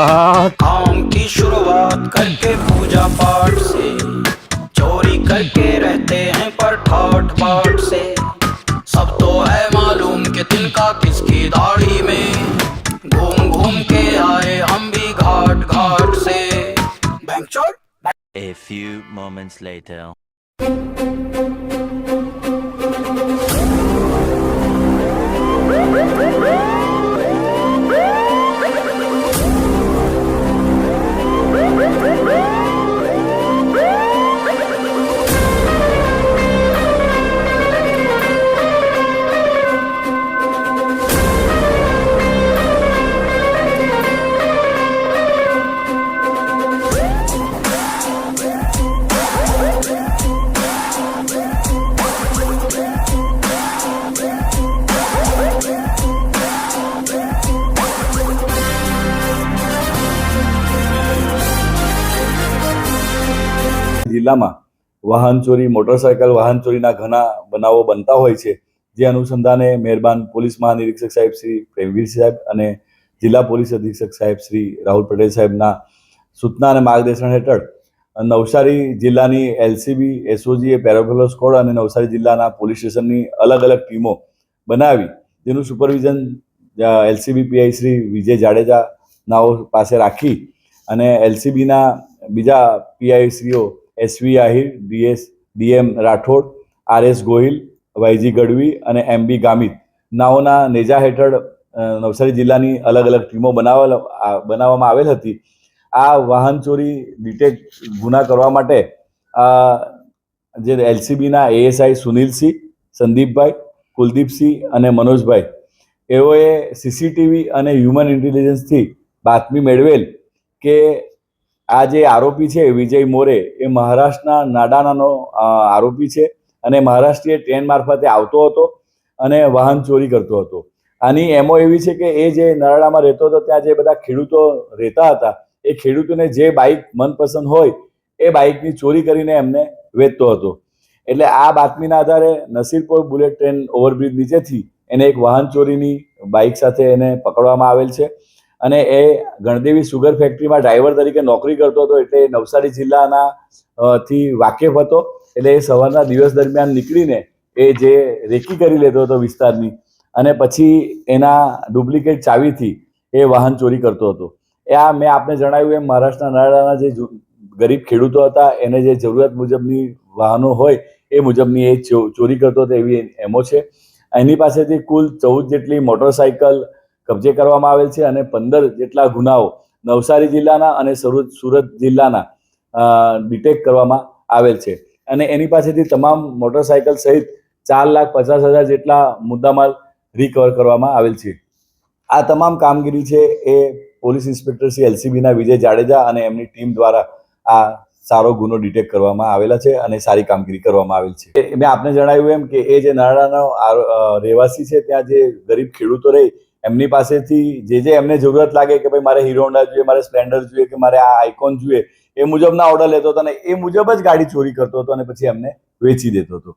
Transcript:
काम की शुरुआत करके पूजा पाठ से चोरी करके रहते हैं पर ठाट बाट से। सब तो है मालूम कि तिनका किसकी दाढ़ी में। घूम घूम के आए हम भी घाट घाट से। बैंक चोर A few moments later. જિલ્લામાં વાહન ચોરી, મોટરસાયકલ વાહન ચોરીના ઘણા બનાવો બનતા હોય છે. જે અનુસંધાને મહેરબાન પોલીસ મહાનિરીક્ષક સાહેબ શ્રી પ્રેમવીર સાહેબ અને જિલ્લા પોલીસ અધિક્ષક સાહેબ શ્રી રાહુલ પટેલ સાહેબના સૂચના અને માર્ગદર્શન હેઠળ નવસારી જિલ્લાની એલસીબી, એસઓજી પેરાફોલો સ્કોડ અને નવસારી જિલ્લાના પોલીસ સ્ટેશનની અલગ અલગ ટીમો બનાવી. જેનું supervision LCB PI Shri Vijay Jadeja નાઓ પાસે રાખી અને એલસીબીના બીજા PI શ્રીઓ SV Ahir DS DM Rathod R S Gohil, YG Gadhvi અને એમ બી ગામિત. નાઓના નેજા હેઠળ નવસારી જિલ્લાની અલગ અલગ ટીમો બનાવેલ બનાવવામાં આવેલ હતી. આ વાહન ચોરી ડિટેક્ટ ગુના કરવા માટે જે એલસીબીના એએસઆઈ સુનિલસિંહ, સંદીપભાઈ, કુલદીપસિંહ અને મનોજભાઈ. એઓએ સીસીટીવી અને હ્યુમન ઇન્ટેલિજન્સથી બાતમી મેળવેલ કે આ જે આરોપી છે, વિજય મોરે, એ મહારાષ્ટ્રના નાડાનાનો આરોપી છે અને મહારાષ્ટ્રીય ટ્રેન મારફતે આવતો હતો અને વાહન ચોરી કરતો હતો. આની એમો એવી છે કે એ જે નરાડામાં રહેતો હતો, ત્યાં જે બધા ખેડૂતો રહેતા હતા, એ ખેડૂતોને જે બાઇક મનપસંદ હોય, એ બાઇકની ચોરી કરીને એમને વેચતો હતો. એટલે આ બાતમીના આધારે નસીરપુર બુલેટ ટ્રેન ઓવરબ્રિજ નીચેથી એને એક વાહન ચોરીની બાઇક સાથે એને પકડવામાં આવેલ છે. અને એ ગણદેવી સુગર ફેક્ટરીમાં ડ્રાઈવર તરીકે નોકરી કરતો હતો એટલે નવસારી જિલ્લાના થી વાકેફ હતો. એટલે એ સવારના દિવસ દરમિયાન નીકળીને એ જે રેકી કરી લેતો હતો વિસ્તારની અને પછી એના ડુપ્લિકેટ ચાવીથી એ વાહન ચોરી કરતો હતો. એ આ મેં આપને જણાવ્યું એમ, મહારાષ્ટ્રના નરાડાના જે ગરીબ ખેડૂતો હતા, એને જે જરૂરિયાત મુજબની વાહનો હોય, એ મુજબની એ ચોરી કરતો હતો એવી એમો છે. એની પાસેથી કુલ ચૌદ જેટલી મોટરસાયકલ કબજે કરવામાં આવેલ છે અને પંદર જેટલા ગુનાઓ નવસારી જિલ્લાના અને સુરત જિલ્લાના ડિટેક્ટ કરવામાં આવેલ છે. અને એની પાસેથી તમામ મોટરસાયકલ સહિત ચાર લાખ પચાસ હજાર જેટલા મુદ્દામાલ રિકવર કરવામાં આવેલ છે. આ તમામ કામગીરી છે એ પોલીસ ઇન્સ્પેક્ટર શ્રી એલસીબીના વિજય જાડેજા અને એમની ટીમ દ્વારા આ સારો ગુનો ડિટેક્ટ કરવામાં આવેલા છે અને સારી કામગીરી કરવામાં આવેલ છે. મેં આપને જણાવ્યું એમ કે એ જે આરો- રહેવાસી છે, ત્યાં જે ગરીબ ખેડૂતો રહે એમની પાસેથી જે જે એમને જરૂરત લાગે કે ભાઈ મારે હીરો હોન્ડા જોઈએ, મારે સ્પ્લેન્ડર જોઈએ કે મારે આ આઇકોન જોઈએ, એ મુજબના ઓર્ડર લેતો હતો અને એ મુજબ જ ગાડી ચોરી કરતો હતો અને પછી એમને વેચી દેતો હતો.